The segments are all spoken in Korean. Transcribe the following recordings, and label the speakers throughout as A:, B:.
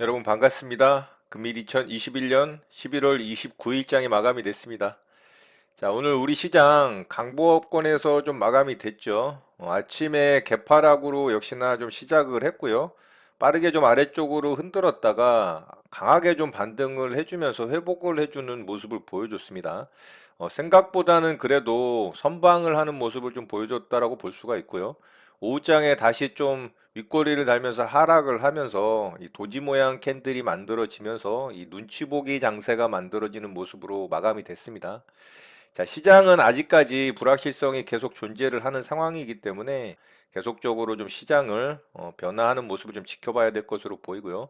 A: 여러분 반갑습니다. 금일 2021년 11월 29일장이 마감이 됐습니다. 자, 오늘 우리 시장 강보업권에서 좀 마감이 됐죠. 어, 아침에 개파락으로 역시나 좀 시작을 했고요. 빠르게 좀 아래쪽으로 흔들었다가 강하게 좀 반등을 해주면서 회복을 해주는 모습을 보여줬습니다. 어, 생각보다는 그래도 선방을 하는 모습을 좀 보여줬다라고 볼 수가 있고요. 오후장에 다시 좀 윗꼬리를 달면서 하락을 하면서 이 도지 모양 캔들이 만들어지면서 이 눈치 보기 장세가 만들어지는 모습으로 마감이 됐습니다. 자, 시장은 아직까지 불확실성이 계속 존재를 하는 상황이기 때문에 계속적으로 좀 시장을 어, 변화하는 모습을 좀 지켜봐야 될 것으로 보이고요.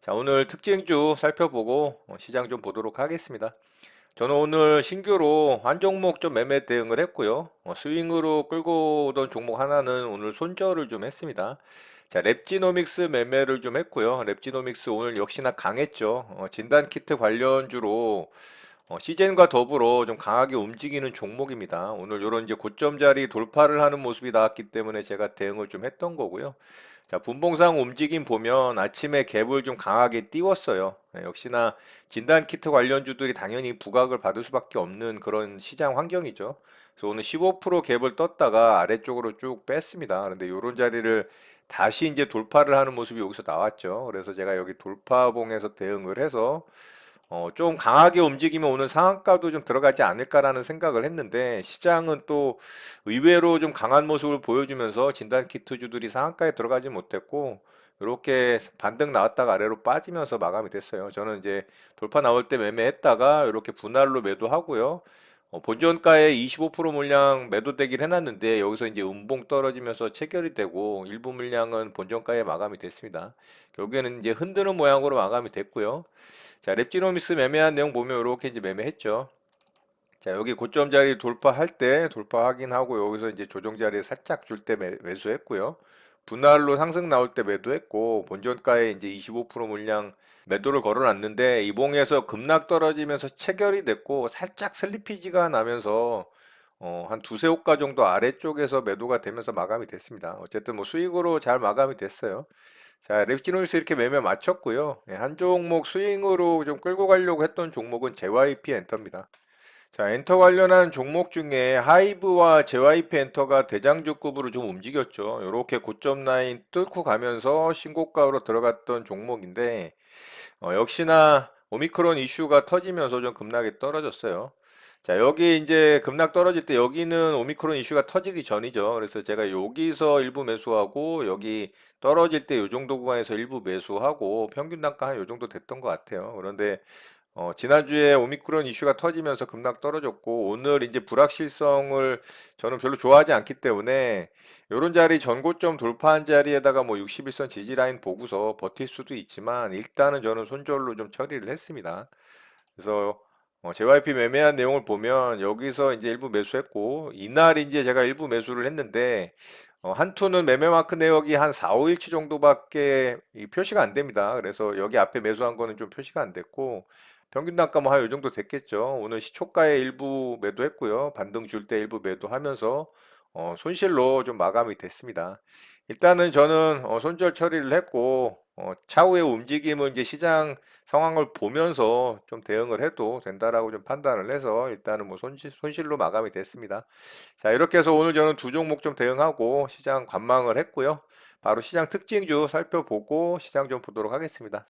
A: 자, 오늘 특징주 살펴보고 어, 시장 좀 보도록 하겠습니다. 저는 오늘 신규로 한 종목 좀 매매 대응을 했고요. 어, 스윙으로 끌고 오던 종목 하나는 오늘 손절을 좀 했습니다. 자, 랩지노믹스 매매를 좀 했고요. 랩지노믹스 오늘 역시나 강했죠. 어, 진단키트 관련주로 어, 시젠과 더불어 좀 강하게 움직이는 종목입니다. 오늘 이런 이제 고점 자리 돌파를 하는 모습이 나왔기 때문에 제가 대응을 좀 했던 거고요. 자, 분봉상 움직임 보면 아침에 갭을 좀 강하게 띄웠어요. 네, 역시나 진단 키트 관련주들이 당연히 부각을 받을 수밖에 없는 그런 시장 환경이죠. 그래서 오늘 15% 갭을 떴다가 아래쪽으로 쭉 뺐습니다. 그런데 이런 자리를 다시 이제 돌파를 하는 모습이 여기서 나왔죠. 그래서 제가 여기 돌파봉에서 대응을 해서 어, 좀 강하게 움직이면 오늘 상한가도 좀 들어가지 않을까라는 생각을 했는데 시장은 또 의외로 좀 강한 모습을 보여주면서 진단 키트주들이 상한가에 들어가지 못했고 이렇게 반등 나왔다가 아래로 빠지면서 마감이 됐어요. 저는 이제 돌파 나올 때 매매했다가 이렇게 분할로 매도하고요. 어, 본전가에 25% 물량 매도되긴 해놨는데 여기서 이제 음봉 떨어지면서 체결이 되고 일부 물량은 본전가에 마감이 됐습니다. 결국에는 이제 흔드는 모양으로 마감이 됐고요. 자, 랩지노미스 매매한 내용 보면 이렇게 이제 매매했죠. 자, 여기 고점 자리 돌파할 때 돌파 확인하고 여기서 이제 조정 자리에 살짝 줄 때 매수했고요. 분할로 상승 나올 때 매도했고 본전가에 이제 25% 물량 매도를 걸어놨는데 이봉에서 급락 떨어지면서 체결이 됐고 살짝 슬리피지가 나면서 어, 한 두세 호가 정도 아래쪽에서 매도가 되면서 마감이 됐습니다. 어쨌든 뭐 수익으로 잘 마감이 됐어요. 자, 랩지노이스 이렇게 매매 맞췄고요. 예, 한 종목 스윙으로 좀 끌고 가려고 했던 종목은 JYP 엔터입니다. 자, 엔터 관련한 종목 중에 하이브와 JYP 엔터가 대장주급으로 좀 움직였죠. 이렇게 고점 라인 뚫고 가면서 신고가로 들어갔던 종목인데 어, 역시나 오미크론 이슈가 터지면서 좀 급락이 떨어졌어요. 자, 여기 이제 급락 떨어질 때 여기는 오미크론 이슈가 터지기 전이죠. 그래서 제가 여기서 일부 매수하고 여기 떨어질 때 이 정도 구간에서 일부 매수하고 평균 단가 한 이 정도 됐던 것 같아요. 그런데 어, 지난주에 오미크론 이슈가 터지면서 급락 떨어졌고 오늘 이제 불확실성을 저는 별로 좋아하지 않기 때문에 이런 자리 전고점 돌파한 자리에다가 뭐 61선 지지 라인 보고서 버틸 수도 있지만 일단은 저는 손절로 좀 처리를 했습니다. 그래서 어, JYP 매매한 내용을 보면 여기서 이제 일부 매수했고 이날 이제 제가 일부 매수를 했는데 어, 한투는 매매 마크 내역이 한 4, 5일치 정도밖에 표시가 안 됩니다. 그래서 여기 앞에 매수한 거는 좀 표시가 안 됐고 평균 단가 뭐한이 정도 됐겠죠. 오늘 시초가에 일부 매도했고요. 반등 줄 때 일부 매도하면서 어, 손실로 좀 마감이 됐습니다. 일단은 저는 어, 손절 처리를 했고 어, 차후의 움직임은 이제 시장 상황을 보면서 좀 대응을 해도 된다라고 좀 판단을 해서 일단은 뭐 손실, 손실로 마감이 됐습니다. 자 이렇게 해서 오늘 저는 두 종목 좀 대응하고 시장 관망을 했고요. 바로 시장 특징주 살펴보고 시장 좀 보도록 하겠습니다.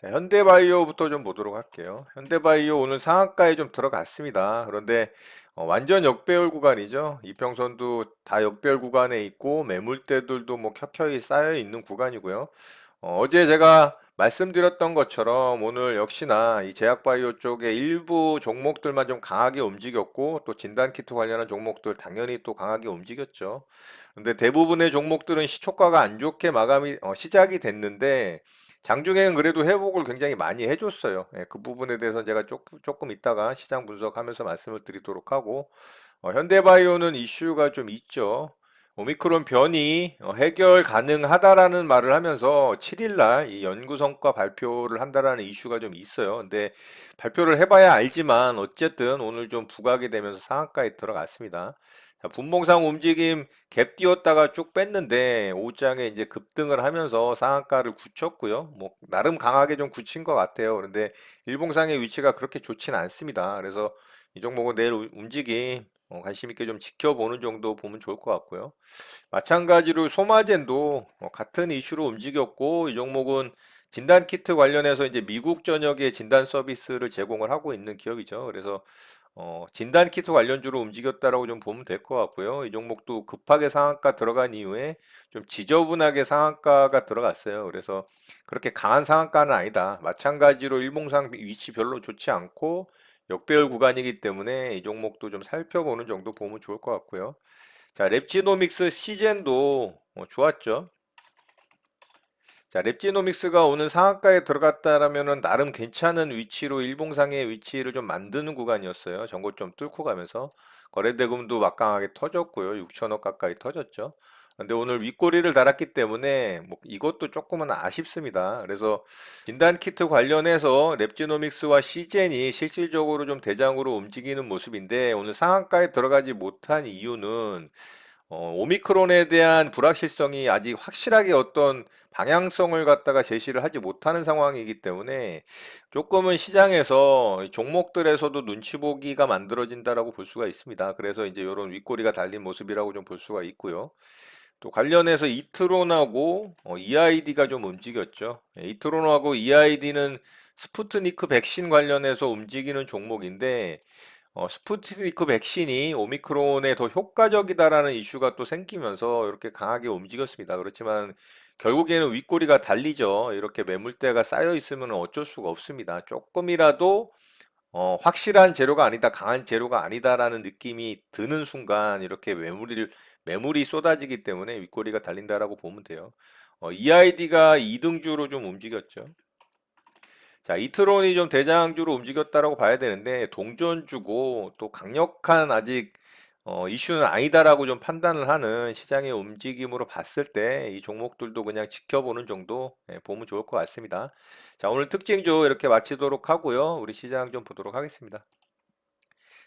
A: 자, 현대바이오부터 좀 보도록 할게요. 현대바이오 오늘 상한가에 좀 들어갔습니다. 그런데 어, 완전 역배열 구간이죠. 이평선도 다 역배열 구간에 있고 매물대들도 뭐 켜켜이 쌓여 있는 구간이고요. 어, 어제 제가 말씀드렸던 것처럼 오늘 역시나 이 제약바이오 쪽에 일부 종목들만 좀 강하게 움직였고 또 진단키트 관련한 종목들 당연히 또 강하게 움직였죠. 근데 대부분의 종목들은 시초가가 안 좋게 마감이 어, 시작이 됐는데 장중에는 그래도 회복을 굉장히 많이 해줬어요. 예, 그 부분에 대해서 제가 조금, 조금 이따가 시장 분석하면서 말씀을 드리도록 하고 어, 현대바이오는 이슈가 좀 있죠. 오미크론 변이 어, 해결 가능하다라는 말을 하면서 7일날 이 연구 성과 발표를 한다라는 이슈가 좀 있어요. 근데 발표를 해봐야 알지만 어쨌든 오늘 좀 부각이 되면서 상한가에 들어갔습니다. 자, 분봉상 움직임 갭 띄웠다가 쭉 뺐는데 오장에 이제 급등을 하면서 상한가를 굳혔고요. 뭐 나름 강하게 좀 굳힌 것 같아요. 그런데 일봉상의 위치가 그렇게 좋진 않습니다. 그래서 이 종목은 내일 우- 움직임 어, 관심 있게 좀 지켜보는 정도 보면 좋을 것 같고요. 마찬가지로 소마젠도 어, 같은 이슈로 움직였고 이 종목은 진단 키트 관련해서 이제 미국 전역에 진단 서비스를 제공을 하고 있는 기업이죠. 그래서 어, 진단 키트 관련주로 움직였다라고 좀 보면 될 것 같고요. 이 종목도 급하게 상한가 들어간 이후에 좀 지저분하게 상한가가 들어갔어요. 그래서 그렇게 강한 상한가는 아니다. 마찬가지로 일봉상 위치 별로 좋지 않고 역배열 구간이기 때문에 이 종목도 좀 살펴보는 정도 보면 좋을 것 같고요. 자, 랩지노믹스 시젠도 어, 좋았죠. 자, 랩지노믹스가 오늘 상한가에 들어갔다라면은 나름 괜찮은 위치로 일봉상의 위치를 좀 만드는 구간이었어요. 전고점 뚫고 가면서 거래대금도 막강하게 터졌고요. 6천억 가까이 터졌죠. 근데 오늘 윗꼬리를 달았기 때문에 뭐 이것도 조금은 아쉽습니다. 그래서 진단 키트 관련해서 랩지노믹스와 시젠이 실질적으로 좀 대장으로 움직이는 모습인데 오늘 상한가에 들어가지 못한 이유는 어, 오미크론에 대한 불확실성이 아직 확실하게 어떤 방향성을 갖다가 제시를 하지 못하는 상황이기 때문에 조금은 시장에서 이 종목들에서도 눈치 보기가 만들어진다라고 볼 수가 있습니다. 그래서 이제 이런 윗꼬리가 달린 모습이라고 좀 볼 수가 있고요. 또 관련해서 이트론하고 어, EID가 좀 움직였죠. 예, 이트론하고 EID는 스푸트니크 백신 관련해서 움직이는 종목인데 어, 스푸트니크 백신이 오미크론에 더 효과적이다라는 이슈가 또 생기면서 이렇게 강하게 움직였습니다. 그렇지만 결국에는 윗꼬리가 달리죠. 이렇게 매물대가 쌓여 있으면 어쩔 수가 없습니다. 조금이라도 어, 확실한 재료가 아니다, 강한 재료가 아니다라는 느낌이 드는 순간 이렇게 매물이 매물이 쏟아지기 때문에 윗꼬리가 달린다라고 보면 돼요. 어, EID가 2등주로 좀 움직였죠. 자, 이트론이 좀 대장주로 움직였다라고 봐야 되는데 동전주고 또 강력한 아직 어, 이슈는 아니다라고 좀 판단을 하는 시장의 움직임으로 봤을 때 이 종목들도 그냥 지켜보는 정도 예, 보면 좋을 것 같습니다. 자, 오늘 특징주 이렇게 마치도록 하고요. 우리 시장 좀 보도록 하겠습니다.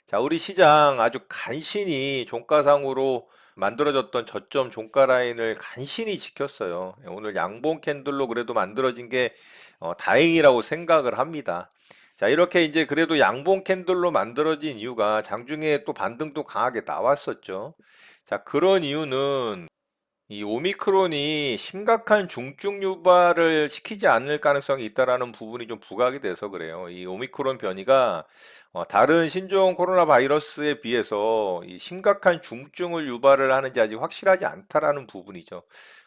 A: 자, 우리 시장 아주 간신히 종가상으로 만들어졌던 저점 종가 라인을 간신히 지켰어요. 예, 오늘 양봉 캔들로 그래도 만들어진 게 어, 다행이라고 생각을 합니다. 자, 이렇게 이제 그래도 양봉 캔들로 만들어진 이유가 장중에 또 반등도 강하게 나왔었죠. 자, 그런 이유는 이 오미크론이 심각한 중증 유발을 시키지 않을 가능성이 있다라는 부분이 좀 부각이 돼서 그래요. 이 오미크론 변이가 어, 다른 신종 코로나 바이러스에 비해서 이 심각한 중증을 유발을 하는지 아직 확실하지 않다라는 부분이죠.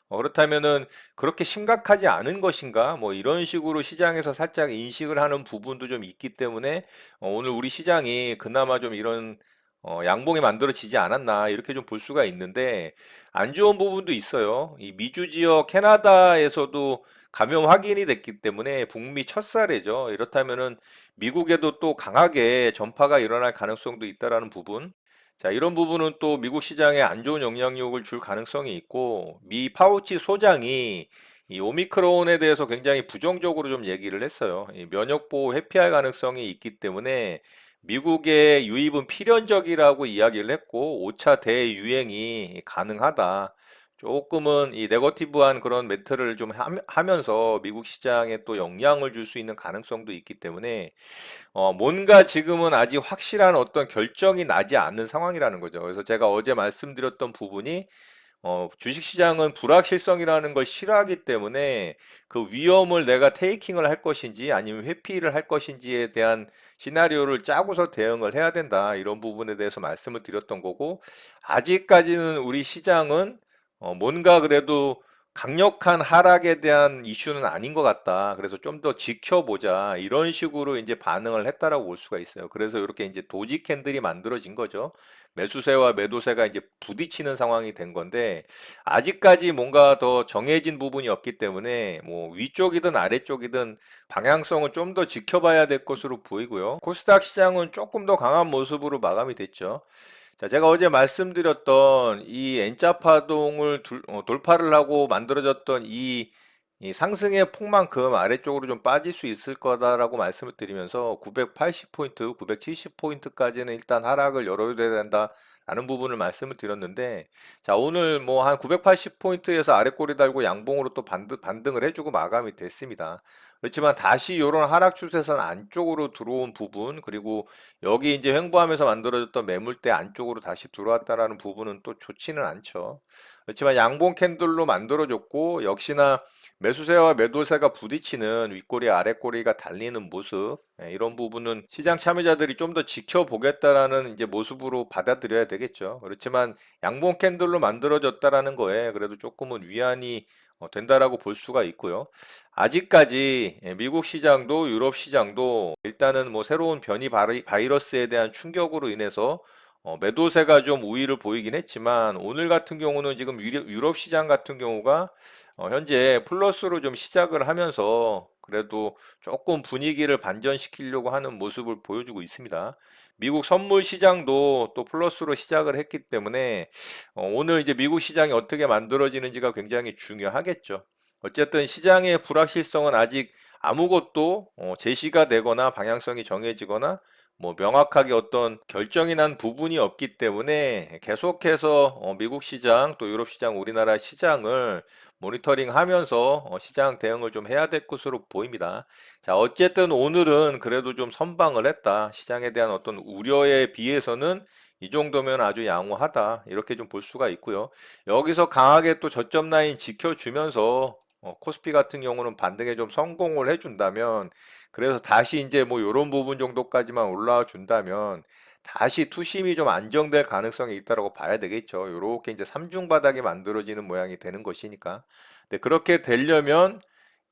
A: 어, 그렇다면은 그렇게 심각하지 않은 것인가? 뭐 이런 식으로 시장에서 살짝 인식을 하는 부분도 좀 있기 때문에 어, 오늘 우리 시장이 그나마 좀 이런 어, 양봉이 만들어지지 않았나 이렇게 좀 볼 수가 있는데 안 좋은 부분도 있어요. 이 미주 지역 캐나다에서도 감염 확인이 됐기 때문에 북미 첫 사례죠. 이렇다면은 미국에도 또 강하게 전파가 일어날 가능성도 있다라는 부분. 자, 이런 부분은 또 미국 시장에 안 좋은 영향력을 줄 가능성이 있고 미 파우치 소장이 이 오미크론에 대해서 굉장히 부정적으로 좀 얘기를 했어요. 이 면역 보호 회피할 가능성이 있기 때문에 미국의 유입은 필연적이라고 이야기를 했고 5차 대유행이 가능하다. 조금은 이 네거티브한 그런 매트를 좀 함- 하면서 미국 시장에 또 영향을 줄 수 있는 가능성도 있기 때문에 어, 뭔가 지금은 아직 확실한 어떤 결정이 나지 않는 상황이라는 거죠. 그래서 제가 어제 말씀드렸던 부분이 어, 주식시장은 불확실성이라는 걸 싫어하기 때문에 그 위험을 내가 테이킹을 할 것인지 아니면 회피를 할 것인지에 대한 시나리오를 짜고서 대응을 해야 된다. 이런 부분에 대해서 말씀을 드렸던 거고, 아직까지는 우리 시장은 어, 뭔가 그래도 강력한 하락에 대한 이슈는 아닌 것 같다. 그래서 좀 더 지켜보자. 이런 식으로 이제 반응을 했다라고 볼 수가 있어요. 그래서 이렇게 이제 도지 캔들이 만들어진 거죠. 매수세와 매도세가 이제 부딪히는 상황이 된 건데, 아직까지 뭔가 더 정해진 부분이 없기 때문에, 뭐 위쪽이든 아래쪽이든 방향성은 좀 더 지켜봐야 될 것으로 보이고요. 코스닥 시장은 조금 더 강한 모습으로 마감이 됐죠. 자, 제가 어제 말씀드렸던 이 N자 파동을 둘- 어, 돌파를 하고 만들어졌던 이 이 상승의 폭만큼 아래쪽으로 좀 빠질 수 있을 거다라고 말씀을 드리면서 980포인트, 970포인트까지는 일단 하락을 열어야 된다. 라는 부분을 말씀을 드렸는데, 자, 오늘 뭐 한 980포인트에서 아래 꼬리 달고 양봉으로 또 반등, 반등을 해주고 마감이 됐습니다. 그렇지만 다시 이런 하락 추세선 안쪽으로 들어온 부분, 그리고 여기 이제 횡보하면서 만들어졌던 매물대 안쪽으로 다시 들어왔다라는 부분은 또 좋지는 않죠. 그렇지만 양봉 캔들로 만들어졌고, 역시나 매수세와 매도세가 부딪히는 윗꼬리 아랫꼬리가 달리는 모습 예, 이런 부분은 시장 참여자들이 좀 더 지켜보겠다라는 이제 모습으로 받아들여야 되겠죠. 그렇지만 양봉 캔들로 만들어졌다라는 거에 그래도 조금은 위안이 어, 된다라고 볼 수가 있고요. 아직까지 예, 미국 시장도 유럽 시장도 일단은 뭐 새로운 변이 바이- 바이러스에 대한 충격으로 인해서 어, 매도세가 좀 우위를 보이긴 했지만 오늘 같은 경우는 지금 유럽 시장 같은 경우가 어, 현재 플러스로 좀 시작을 하면서 그래도 조금 분위기를 반전시키려고 하는 모습을 보여주고 있습니다. 미국 선물 시장도 또 플러스로 시작을 했기 때문에 어, 오늘 이제 미국 시장이 어떻게 만들어지는지가 굉장히 중요하겠죠. 어쨌든 시장의 불확실성은 아직 아무것도 어, 제시가 되거나 방향성이 정해지거나 뭐 명확하게 어떤 결정이 난 부분이 없기 때문에 계속해서 어, 미국 시장 또 유럽 시장 우리나라 시장을 모니터링 하면서 어, 시장 대응을 좀 해야 될 것으로 보입니다. 자, 어쨌든 오늘은 그래도 좀 선방을 했다. 시장에 대한 어떤 우려에 비해서는 이 정도면 아주 양호하다. 이렇게 좀 볼 수가 있고요. 여기서 강하게 또 저점 라인 지켜주면서 어, 코스피 같은 경우는 반등에 좀 성공을 해준다면 그래서 다시 이제 뭐 이런 부분 정도까지만 올라와 준다면 다시 투심이 좀 안정될 가능성이 있다라고 봐야 되겠죠. 요렇게 이제 삼중 바닥이 만들어지는 모양이 되는 것이니까. 근데 그렇게 되려면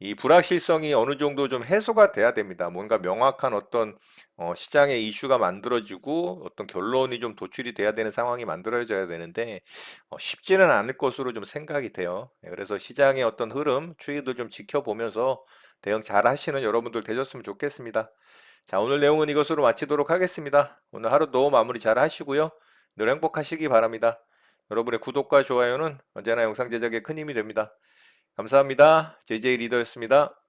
A: 이 불확실성이 어느 정도 좀 해소가 돼야 됩니다. 뭔가 명확한 어떤 어, 시장의 이슈가 만들어지고 어떤 결론이 좀 도출이 돼야 되는 상황이 만들어져야 되는데 어, 쉽지는 않을 것으로 좀 생각이 돼요. 네, 그래서 시장의 어떤 흐름, 추이도 좀 지켜보면서 대응 잘 하시는 여러분들 되셨으면 좋겠습니다. 자, 오늘 내용은 이것으로 마치도록 하겠습니다. 오늘 하루도 마무리 잘 하시고요. 늘 행복하시기 바랍니다. 여러분의 구독과 좋아요는 언제나 영상 제작에 큰 힘이 됩니다. 감사합니다. JJ 리더였습니다.